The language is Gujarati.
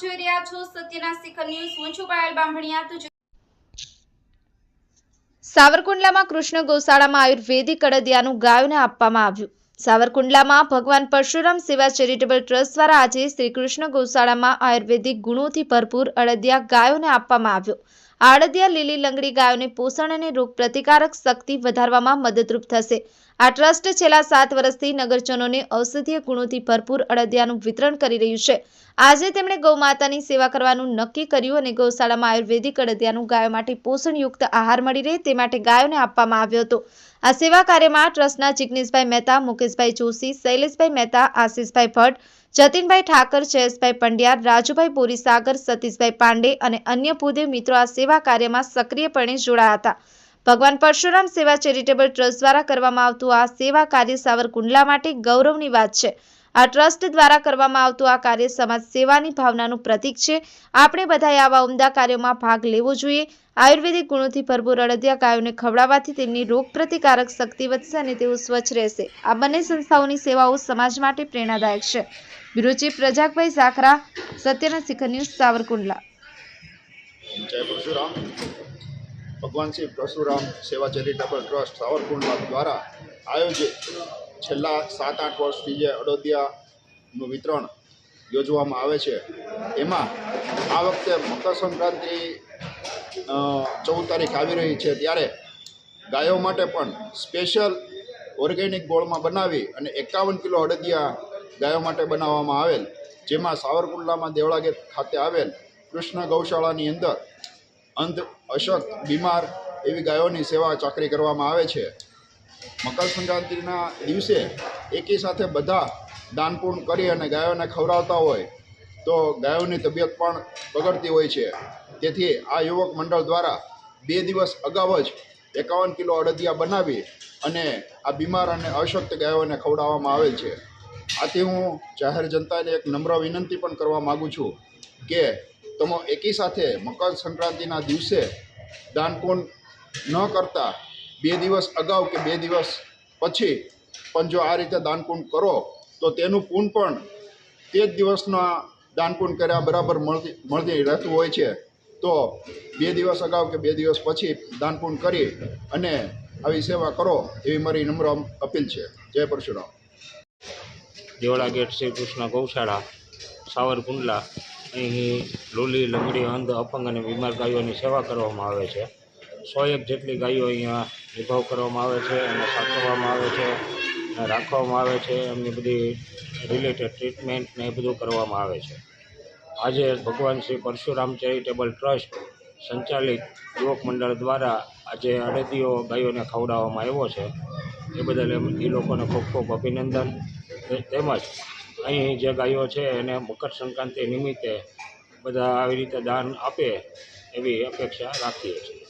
છો સત્યના શિખર ન્યૂઝ. હું છું પાયલ બામભણિયા તો સાવરકુંડલામાં કૃષ્ણ ગૌશાળામાં આયુર્વેદિક અડદિયાનું ગાયોને આપવામાં આવ્યું. સાવરકુંડલામાં ભગવાન પરશુરામ સેવા ચેરિટેબલ ટ્રસ્ટ દ્વારા આજે શ્રી કૃષ્ણ ગૌશાળામાં આયુર્વેદિક ગુણોથી ભરપૂર અડદિયા ગાયોને આપવામાં આવ્યો. આ અડદિયા લીલી લંગડી ગાયોને પોષણ અને રોગ પ્રતિકારક શક્તિ વધારવામાં મદદરૂપ થશે. આ ટ્રસ્ટ છેલ્લા સાત વર્ષથી નગરજનોને ઔષધીય ગુણોથી ભરપૂર અડદિયાનું વિતરણ કરી રહ્યું છે. આજે તેમણે ગૌમાતાની સેવા કરવાનું નક્કી કર્યું અને ગૌશાળામાં આયુર્વેદિક અડદિયાનું ગાયો માટે પોષણયુક્ત આહાર મળી રહે તે માટે ગાયોને આપવામાં આવ્યો હતો. આ સેવા કાર્યમાં ટ્રસ્ટના જિગ્નેશભાઈ મહેતા, મુકેશભાઈ જોશી, શૈલેષભાઈ મહેતા, આશીષભાઈ ભટ્ટ જતીનભાઈ ઠાકર, જયેશભાઈ પંડ્યા રાજુભાઈ બોરીસાગર સતીશભાઈ પાંડે અને અન્ય પૂદે મિત્રો આ સેવા કાર્યમાં સક્રિયપણે જોડાયા હતા. ભગવાન પરશુરામ સેવા ચેરિટેબલ ટ્રસ્ટ દ્વારા કરવામાં આવતું આ સેવા કાર્ય સાવરકુંડલા માટે ગૌરવની વાત છે. આ ટ્રસ્ટ દ્વારા કરવામાં આવતું આ કાર્ય સમાજ સેવાની ભાવનાનું પ્રતીક છે. આપણે બધાએ આવા ઉમદા કાર્યોમાં ભાગ લેવો જોઈએ. આયુર્વેદિક ગુણોથી ભરપૂર અડદિયા ગાયોને ખવડાવવાથી તેમની રોગ પ્રતિકારક શક્તિ વધશે અને તેઓ સ્વચ્છ રહેશે. આ બંને સંસ્થાઓની સેવાઓ સમાજ માટે પ્રેરણાદાયક છે. બ્યુરો ચીફ પ્રજાકભાઈ ઝાખરા સત્યના શિખર ન્યૂઝ, સાવરકુંડલા. ભગવાન શ્રી પરશુરામ સેવા ચેરિટેબલ ટ્રસ્ટ સાવરકુંડલા દ્વારા આયોજિત છેલ્લા સાત આઠ વર્ષથી જે અડોદિયાનું વિતરણ યોજવામાં આવે છે, એમાં આ વખતે મકર સંક્રાંતિ ચૌદ તારીખ આવી રહી છે ત્યારે ગાયો માટે પણ સ્પેશિયલ ઓર્ગેનિક ગોળમાં બનાવી અને એકાવન કિલો અડદિયા ગાયો માટે બનાવવામાં આવેલ, જેમાં સાવરકુંડલામાં દેવળાગેટ ખાતે આવેલ કૃષ્ણ ગૌશાળાની અંદર અંધ અશક્ત બીમાર એવી ગાયોની સેવા ચાકરી કરવામાં આવે છે. મકર સંક્રાંતિના દિવસે એકી સાથે બધા દાનપૂર્ણ કરી અને ગાયોને ખવડાવતા હોય તો ગાયોની તબિયત પણ બગડતી હોય છે. તેથી આ યુવક મંડળ દ્વારા બે દિવસ અગાઉ જ એકાવન કિલો અડદિયા બનાવી અને આ બીમાર અને અશક્ત ગાયોને ખવડાવવામાં આવેલ છે. આથી હું જાહેર જનતાને એક નમ્ર વિનંતી પણ કરવા માગું છું કે તમે એકી સાથે મકર સંક્રાંતિના દિવસે દાનપૂર્ણ ન કરતા બે દિવસ અગાઉ કે બે દિવસ પછી પણ જો આ રીતે દાનપૂન કરો, તો તેનું પૂન પણ તે જ દિવસના દાનપૂન કર્યા બરાબર મળતી મળતી રહેતું હોય છે. તો બે દિવસ અગાઉ કે બે દિવસ પછી દાનપૂન કરી અને આવી સેવા કરો એવી મારી નમ્ર અપીલ છે. જય પરશુરામ. દેવળા ગેટ શ્રી કૃષ્ણ ગૌશાળા, સાવરકુંડલા. અહીં લોલી, લંગડી, અંધ, અપંગ અને બીમાર ગાયોની સેવા કરવામાં આવે છે. સો એક જેટલી ગાયો અહીંયા વિભાવ કરવામાં આવે છે અને સાચવવામાં આવે છે રાખવામાં આવે છે, એમની બધી રિલેટેડ ટ્રીટમેન્ટ ને એ બધું કરવામાં આવે છે. આજે ભગવાન શ્રી પરશુરામ ચેરિટેબલ ટ્રસ્ટ સંચાલિત યુવક મંડળ દ્વારા આજે અડદીઓ ગાયોને ખવડાવવામાં આવ્યો છે. એ બદલ એ લોકોને ખૂબ ખૂબ અભિનંદન. તેમજ અહીં જે ગાયો છે એને મકર સંક્રાંતિ નિમિત્તે બધા આવી રીતે દાન આપે એવી અપેક્ષા રાખીએ છીએ.